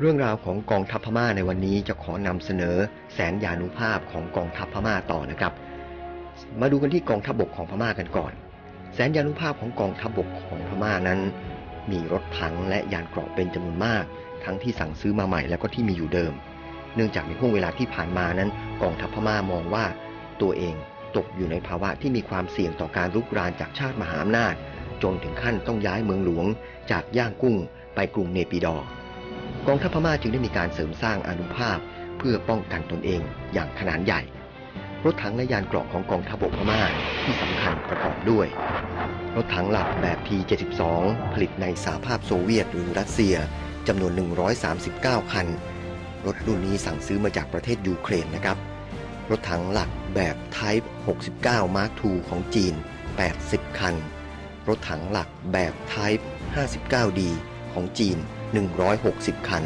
เรื่องราวของกองทัพพม่าในวันนี้จะขอนำเสนอแสนยานุภาพของกองทัพพม่าต่อนะครับ มาดูกันที่กองทัพบกของพม่ากันก่อน แสนยานุภาพของกองทัพบกของพม่านั้น มีรถถังและยานเกราะเป็นจำนวนมาก ทั้งที่สั่งซื้อมาใหม่แล้วก็ที่มีอยู่เดิม เนื่องจากในห่วงเวลาที่ผ่านมานั้น กองทัพพม่ามองว่า ตัวเองตกอยู่ในภาวะที่มีความเสี่ยงต่อการรุกรานจากชาติมหาอำนาจจนถึงขั้นต้องย้ายเมืองหลวง จากย่างกุ้ง ไปกรุงเนปิดอร์ กองทัพพม่าจึงได้มีการเสริมสร้างอนุภาพ เพื่อป้องกันตนเองอย่างขนาดใหญ่ รถถังและยานเกราะของกองทัพบกพม่าที่สำคัญประกอบด้วย รถถังหลักแบบ T72 ผลิตในสหภาพโซเวียตหรือรัสเซียจำนวน 139 คัน รถรุ่นนี้สั่งซื้อมาจากประเทศยูเครนนะครับ รถถังหลักแบบ Type 69 Mark II ของจีน 80 คัน รถถังหลักแบบ Type 59D ของจีน 160 คัน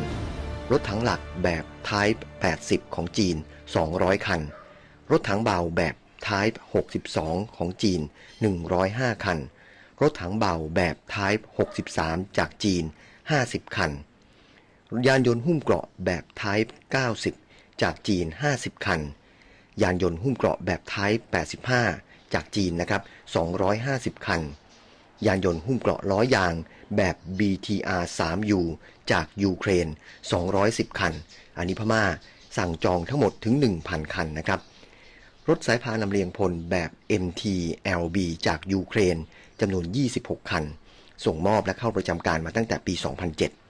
รถถังหลักแบบ Type 80 ของจีน 200 คัน รถถังเบาแบบ Type 62 ของจีน 105 คัน รถถังเบาแบบ Type 63 จากจีน 50 คัน ยานยนต์หุ้มเกราะแบบ Type 90 จากจีน 50 คัน ยานยนต์หุ้มเกราะแบบ Type 85 จากจีนนะครับ 250 คัน ยานยนต์หุ้มเกราะล้อยาง แบบ BTR 3U จากยูเครน 210 คัน อันนี้พม่าสั่งจองทั้งหมดถึง 1,000 คันนะครับ รถสายพานลำเลียงพลแบบ MT-LB จากยูเครนจำนวน 26 คัน ส่งมอบและเข้าประจำการมาตั้งแต่ปี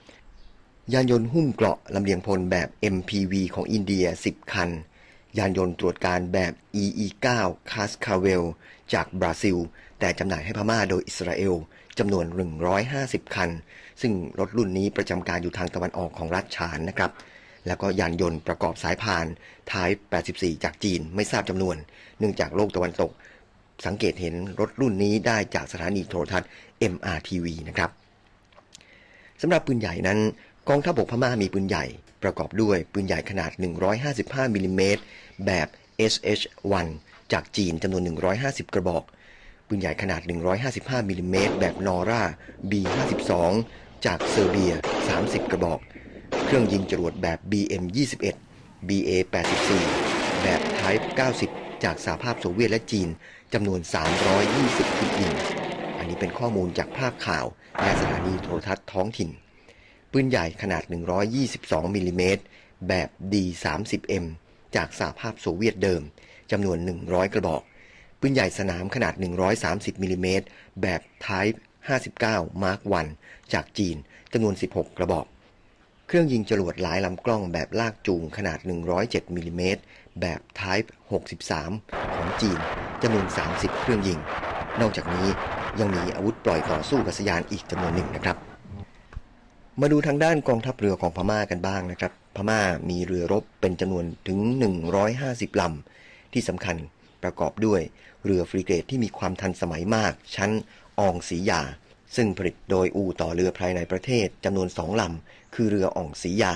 2007 ยานยนต์หุ้มเกราะลำเลียงพลแบบ MPV ของอินเดีย 10 คัน ยานยนต์ตรวจการแบบ EE9 Cascavel จากบราซิล แต่จำหน่ายให้พม่าโดยอิสราเอล จำนวน 150 คัน ซึ่งรถรุ่นนี้ประจำการอยู่ทางตะวันออกของรัฐฉานนะครับ แล้วก็ยานยนต์ประกอบสายพาน Type 84 จากจีนไม่ทราบจำนวน เนื่องจากโลกตะวันตก สังเกตเห็นรถรุ่นนี้ได้จากสถานีโทรทัศน์ MRTV นะครับสำหรับปืนใหญ่นั้นกองทัพบกพม่ามีปืนใหญ่ประกอบด้วยปืนใหญ่ขนาด 155มิลลิเมตรแบบ SH1 จากจีนจำนวน 150 กระบอก ปืนใหญ่ขนาด 155มิลลิเมตรแบบนอร่า B52 จากเซอร์เบีย 30 กระบอก เครื่องยิงจรวดแบบ BM21 BA84 แบบ Type 90 จากสหภาพโซเวียตและจีนจำนวน 320ทุกยิง อันนี้เป็นข้อมูลจากภาพข่าวและสถานีโทรทัศน์ท้องถิ่น ปืนใหญ่ขนาด 122มิลลิเมตรแบบ D30M จากสหภาพโซเวียตเดิมจำนวน 100 กระบอก ปืนใหญ่สนามขนาด 130มิลลิเมตรแบบ Type 59 Mark 1 จากจีนจำนวน 16 กระบอก เครื่องยิงจรวดหลายลำกล้องแบบลากจูงขนาด 107มิลลิเมตรแบบ Type 63 ของจีนจำนวน 30 เครื่องยิง นอกจากนี้ยังมีอาวุธปล่อยต่อสู้กับสยานอีกจำนวนหนึ่งนะครับ มาดูทางด้านกองทัพเรือของพม่ากันบ้างนะครับ พม่ามีเรือรบเป็นจำนวนถึง 150ลำที่สำคัญประกอบด้วย เรือฟริเกตที่มีความทันสมัยมาก ชั้นอองศรียา ซึ่งผลิตโดยอู่ต่อเรือภายในประเทศจำนวนสองลำ คือเรืออ่องศรียา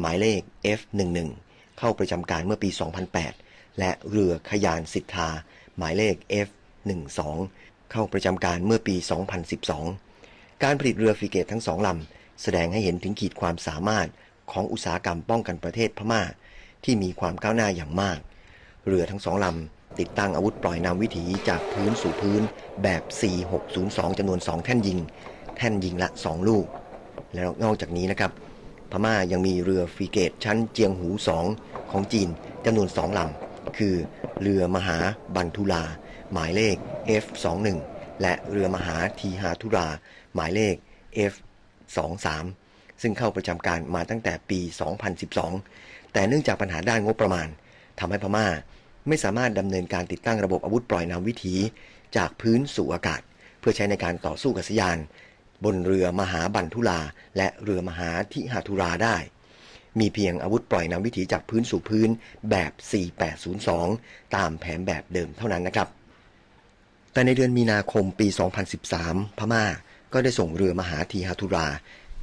หมายเลข F11 เข้าประจำการเมื่อปี 2008 และเรือขยานสิทธา หมายเลข F12 เข้าประจำการเมื่อปี 2012 การผลิตเรือฟริเกตทั้งสองลำ แสดงให้เห็นถึงขีดความสามารถของอุตสาหกรรมป้องกันประเทศพม่า ที่มีความก้าวหน้าอย่างมาก เรือทั้งสองลำ ติดตั้งอาวุธปล่อยนำวิถีจากพื้นสู่พื้นแบบ 4602จำนวน 2 แท่นยิง แท่นยิงละ 2 ลูก แล้วนอกจากนี้นะครับ พม่ายังมีเรือฟริเกตชั้นเจียงหู 2 ของจีนจำนวน 2ลำ คือเรือมหาบันทุลา หมายเลข F21 และเรือมหาทีหาทุรา หมายเลข F23 ซึ่งเข้าประจำการมาตั้งแต่ปี 2012 แต่เนื่องจากปัญหาด้านงบประมาณทำให้พม่า ไม่สามารถดำเนินการติดตั้งระบบอาวุธปล่อยนำวิถี จากพื้นสู่อากาศ เพื่อใช้ในการต่อสู้กับสยาน บนเรือมหาบันทุลา และเรือมหาทิหาทุราได้ มีเพียงอาวุธปล่อยนำวิถีจากพื้นสู่พื้นแบบ 4802 ตามแผนแบบเดิมเท่านั้นนะครับ แต่ในเดือนมีนาคมปี 2013 พม่าก็ได้ส่งเรือมหาทีหาทุรา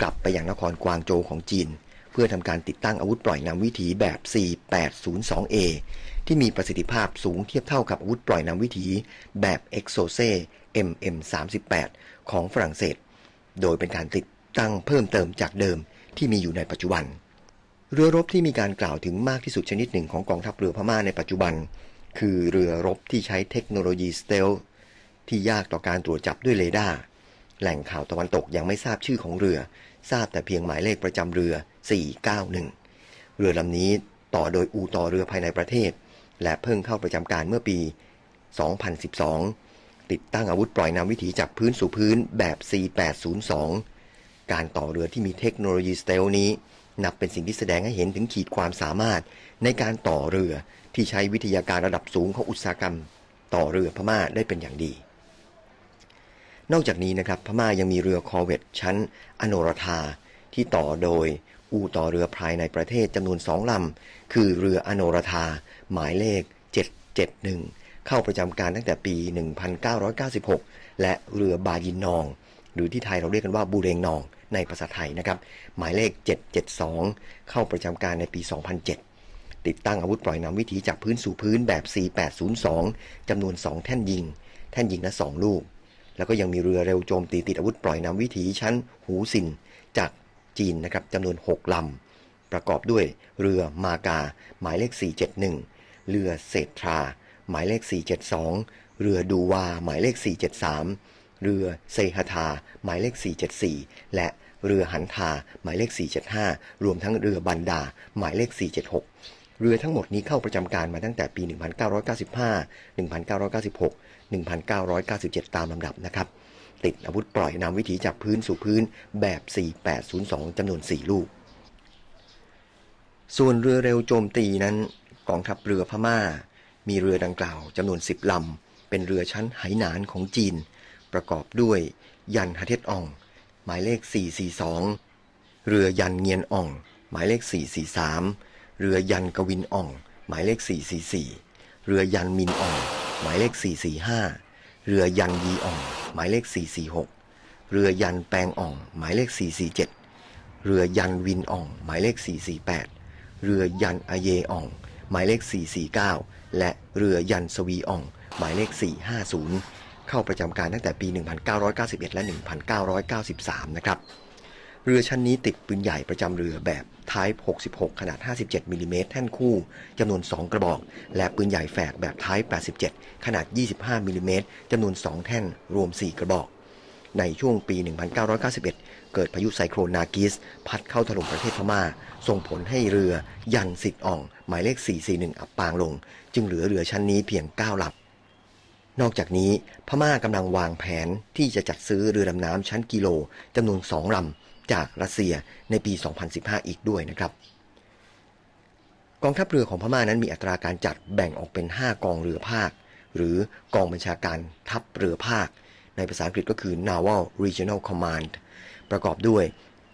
กลับไปยังนครกวางโจวของจีน พื่อทำการติดตั้งอาวุธปล่อยนำวิถีแบบ 4802A ที่มีประสิทธิภาพสูงเทียบเท่ากับอาวุธปล่อยนำวิถีแบบ e x o c e MM38 ของฝรั่งเศส โดยเป็นการติดตั้งเพิ่มเติมจากเดิมที่มีอยู่ในปัจจุบัน เรือรบที่มีการกล่าวถึงมากที่สุดชนิดหนึ่งของกองทัพเรือพม่าในปัจจุบัน คือเรือรบที่ใช้เทคโนโลยีสเตลที่ยากต่อการตรวจจับด้วยเรดาร์ แหล่งข่าวตะวันตกยังไม่ทราบชื่อของเรือ ทราบแต่เพียงหมายเลขประจำเรือ 491 เรือลำนี้ต่อโดยอู่ต่อเรือภายในประเทศ และเพิ่งเข้าประจำการเมื่อปี 2012 ติดตั้งอาวุธปล่อยนำวิถีจากพื้นสู่พื้นแบบ C802 การต่อเรือที่มีเทคโนโลยีสเตลนี้ นับเป็นสิ่งที่แสดงให้เห็นถึงขีดความสามารถในการต่อเรือที่ใช้วิทยาการระดับสูงของอุตสาหกรรม ต่อเรือพม่าได้เป็นอย่างดี นอกจากนี้นะครับพม่ายังมีเรือคอเวตชั้นอโนรธา ที่ต่อโดยอู่ต่อเรือภายในประเทศจำนวนสองลำ คือเรืออโนรธา หมายเลข 771 เข้าประจำการตั้งแต่ปี 1996 และเรือบายินนอง หรือที่ไทยเราเรียกกันว่าบูเรงนองในภาษาไทยนะครับ หมายเลข 772 เข้าประจำการในปี 2007 ติดตั้งอาวุธปล่อยนำวิถีจากพื้นสู่พื้นแบบ C802 จำนวน 2 แท่นยิง แท่นยิงละ 2 ลูก แล้วก็ยังมีเรือเร็วโจมตีติดอาวุธปล่อยนำวิถีชั้นหูซินจากจีนนะครับจำนวน 6 ลำ ประกอบด้วยเรือมากา หมายเลข 471 เรือเศรษฐา หมายเลข 472 เรือดูวา หมายเลข 473 เรือเซฮทา หมายเลข 474 และเรือหันทา หมายเลข 475 รวมทั้งเรือบันดา หมายเลข 476 เรือทั้งหมดนี้เข้าประจำการมาตั้งแต่ปี 1995 1996 1997 ตามลำดับนะครับ ติดอาวุธปล่อยนำวิถีจากพื้นสู่พื้นแบบ 4802จำนวน 4 ลูก ส่วนเรือเร็วโจมตีนั้นกองทัพเรือพม่า มีเรือดังกล่าวจำนวน 10 ลำ เป็นเรือชั้นไหหนานของจีน ประกอบด้วยยันฮะเทศอ่อง หมายเลข 442 เรือยันเงียนอ่อง หมายเลข 443 เรือยันกวินอ่อง หมายเลข 444 เรือยันมินอ่อง หมายเลข 445 เรือยันยีอ่อง หมายเลข 446 เรือยันแปงอ่อง หมายเลข 447 เรือยันวินอ่อง หมายเลข 448 เรือยันอเยอ่อง หมายเลข 449 และเรือยันสวีอ่อง หมายเลข 450 เข้าประจำการตั้งแต่ปี 1991 และ 1993 นะครับ เรือชั้นนี้ติดปืนใหญ่ประจำเรือแบบ Type 66 ขนาด 57มิลลิเมตรแท่นคู่จำนวน 2 กระบอก และปืนใหญ่แฝดแบบ Type 87 ขนาด 25มิลลิเมตรจำนวน 2 แท่นรวม 4 กระบอก ในช่วงปี 1991 เกิดพายุไซโครนนากิส พัดเข้าถล่มประเทศพม่า ส่งผลให้เรือยันสิทธิ์อ่อง หมายเลข 441 อับปางลง จึงเหลือเรือชั้นนี้เพียง 9 ลำนอกจากนี้พม่ากำลังวางแผนที่จะจัดซื้อเรือดำน้ำชั้นกิโลจำนวน2ลำ จากรัสเซียในปี 2015 อีกด้วยนะครับ กองทัพเรือของพม่านั้นมีอัตราการจัดแบ่งออกเป็น 5 กองเรือภาค หรือกองบัญชาการทัพเรือภาค ในภาษาอังกฤษก็คือ Naval Regional Command ประกอบด้วย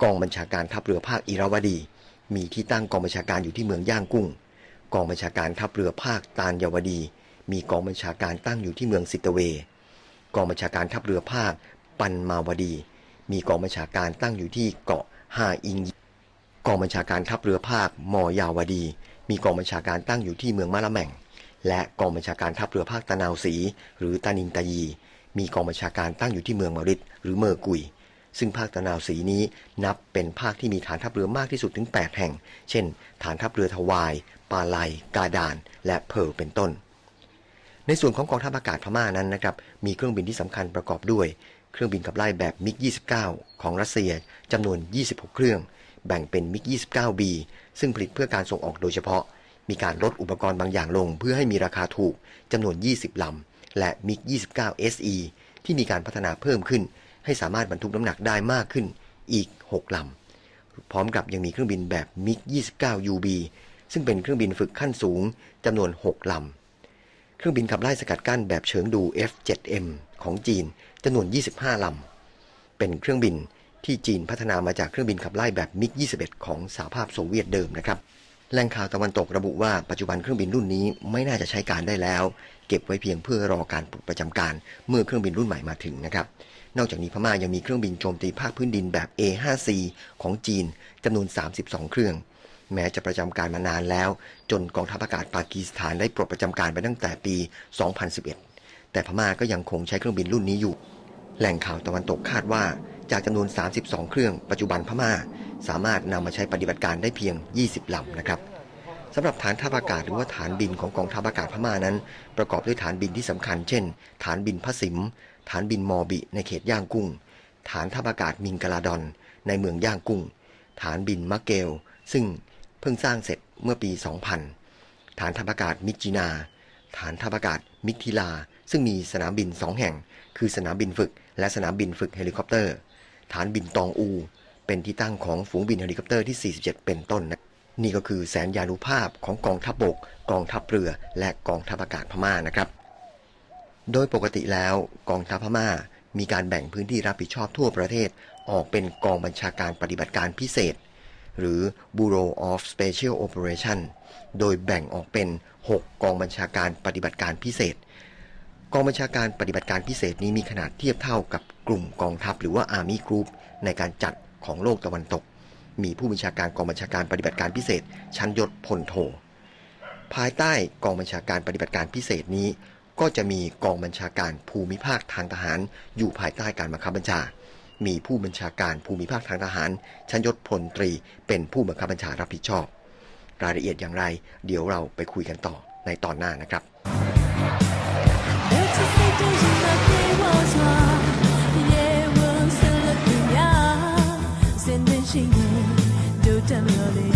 กองบัญชาการทัพเรือภาคอิราวดี มีที่ตั้งกองบัญชาการอยู่ที่เมืองย่างกุ้ง กองบัญชาการทัพเรือภาคตาลยวดี มีกองบัญชาการตั้งอยู่ที่เมืองสิตเว กองบัญชาการทัพเรือภาคปันมาวดี มีกองบัญชาการตั้งอยู่ที่เกาะฮาอิง กองบัญชาการทัพเรือภาคมอยาวดี มีกองบัญชาการตั้งอยู่ที่เมืองมะละแม่ง และกองบัญชาการทัพเรือภาคตะนาวศรีหรือตานินตายี มีกองบัญชาการตั้งอยู่ที่เมืองมาริดหรือเมอร์กุย ซึ่งภาคตะนาวศรีนี้นับเป็นภาคที่มีฐานทัพเรือมากที่สุดถึง 8 แห่ง เช่น ฐานทัพเรือทวาย ปาไลกาดาน และเพร์เป็นต้นในส่วนของกองทัพอากาศพม่านั้นนะครับ มีเครื่องบินที่สำคัญประกอบด้วย เครื่องบินขับไล่แบบมิก 29 ของรัสเซียจำนวน 26 เครื่อง แบ่งเป็นมิก 29B ซึ่งผลิตเพื่อการส่งออกโดยเฉพาะ มีการลดอุปกรณ์บางอย่างลง เพื่อให้มีราคาถูกจำนวน 20 ลำ และมิก 29 SE ที่มีการพัฒนาเพิ่มขึ้น ให้สามารถบรรทุกน้ำหนักได้มากขึ้นอีก 6 ลำ พร้อมกับยังมีเครื่องบินแบบมิก 29 UB ซึ่งเป็นเครื่องบินฝึกขั้นสูงจำนวน 6 ลำ เครื่องบินขับไล่สกัดกั้นแบบเฉิงดู F7M ของจีนจำนวน 25 ลำ เป็นเครื่องบินที่จีนพัฒนามาจากเครื่องบินขับไล่แบบมิก 21 ของสหภาพโซเวียตเดิมนะครับ แหล่งข่าวตะวันตกระบุว่าปัจจุบันเครื่องบินรุ่นนี้ไม่น่าจะใช้การได้แล้ว เก็บไว้เพียงเพื่อรอการปลดประจำการเมื่อเครื่องบินรุ่นใหม่มาถึงนะครับ นอกจากนี้พม่ายังมีเครื่องบินโจมตีภาคพื้นดินแบบ A5C ของจีนจำนวน 32 เครื่อง แม้จะประจำการมานานแล้ว จนกองทัพอากาศปากีสถานได้ปลดประจำการไปตั้งแต่ปี 2011 แต่พม่าก็ยังคงใช้เครื่องบินรุ่นนี้อยู่ แหล่งข่าวตะวันตกคาดว่า จากจำนวน 32 เครื่องปัจจุบันพม่า สามารถนำมาใช้ปฏิบัติการได้เพียง 20ลำนะครับสำหรับฐานทัพอากาศหรือว่าฐานบินของกองทัพอากาศพม่านั้น ประกอบด้วยฐานบินที่สำคัญ เช่น ฐานบินพระสิม ฐานบินมอบิ ในเขตย่างกุ้ง ฐานทัพอากาศมิงกลาดอน ในเมืองย่างกุ้ง ฐานบินมะเกล ซึ่ง เพิ่งสร้างเสร็จเมื่อปี 2000 ฐานทัพอากาศมิจินา ฐานทัพอากาศมิถิลา ซึ่งมีสนามบินสองแห่ง คือสนามบินฝึก และสนามบินฝึกเฮลิคอปเตอร์ ฐานบินตองอู เป็นที่ตั้งของฝูงบินเฮลิคอปเตอร์ที่ 47 เป็นต้นนะนี่ก็คือแสนยานุภาพของกองทัพบบก กองทัพเรือ และกองทัพอากาศพม่านะครับ โดยปกติแล้วกองทัพพม่ามีการแบ่งพื้นที่รับผิดชอบทั่วประเทศ ออกเป็นกองบัญชาการปฏิบัติการพิเศษ หรือ Bureau of Special Operation โดยแบ่งออกเป็น 6 กองบัญชาการปฏิบัติการพิเศษ กองบัญชาการปฏิบัติการพิเศษนี้มีขนาดเทียบเท่ากับกลุ่มกองทัพหรือว่า Army Group ในการจัดของโลกตะวันตก มีผู้บัญชาการกองบัญชาการปฏิบัติการพิเศษ ชั้นยศพลโท ภายใต้กองบัญชาการปฏิบัติการพิเศษนี้ ก็จะมีกองบัญชาการภูมิภาคทางทหาร อยู่ภายใต้การบังคับบัญชา มีผู้บัญชาการภูมิภาคทางทหาร ชั้นยศพลตรี เป็นผู้บังคับบัญชารับผิดชอบ รายละเอียดอย่างไร เดี๋ยวเราไปคุยกันต่อในตอนหน้านะครับ 有七岁就什么给我说，夜晚色的姑娘，三点醒来就站了你。